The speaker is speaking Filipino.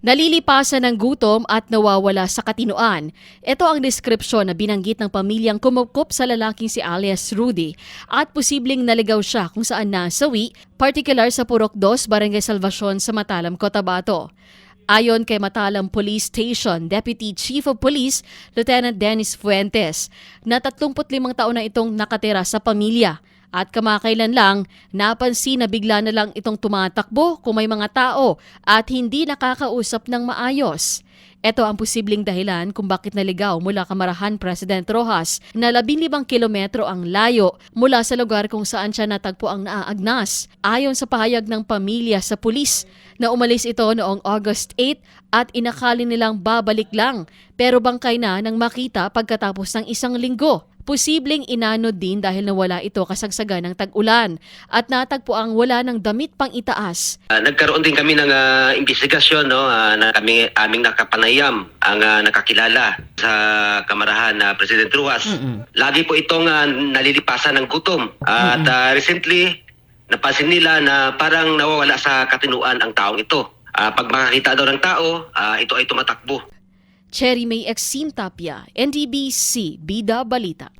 Nalilipasan ng gutom at nawawala sa katinoan. Ito ang deskripsyon na binanggit ng pamilyang kumupkup sa lalaking si alias Rudy at posibleng naligaw siya kung saan nasawi, particular sa Purok 2, Barangay Salvacion sa Matalam, Cotabato. Ayon kay Matalam Police Station Deputy Chief of Police Lieutenant Dennis Fuentes, na 35 taon na itong nakatira sa pamilya. At kamakailan lang, napansin na bigla na lang itong tumatakbo kung may mga tao at hindi nakakausap ng maayos. Ito ang posibleng dahilan kung bakit naligaw mula Kamarahan President Rojas na 15 kilometro ang layo mula sa lugar kung saan siya natagpo ang naaagnas. Ayon sa pahayag ng pamilya sa pulis na umalis ito noong August 8 at inakali nilang babalik lang pero bangkay na nang makita pagkatapos ng isang linggo. Posibleng inanod din dahil nawala ito kasagsagan ng tag-ulan at natagpo ang wala ng damit pang itaas. Ah, nagkaroon din kami ng ah, investigasyon no ah, na kami aming nakapanayam ang ah, nakakilala sa kamarahan na President Ruas. Lagi po itong ah, nalilipasan ng gutom. At ah, recently napansin nila na parang nawawala sa katinuan ang taong ito. Ah, pag makakita daw ng tao, ah, ito ay tumatakbo. Cherry May Exim Tapia, NDBC, Bida Balita.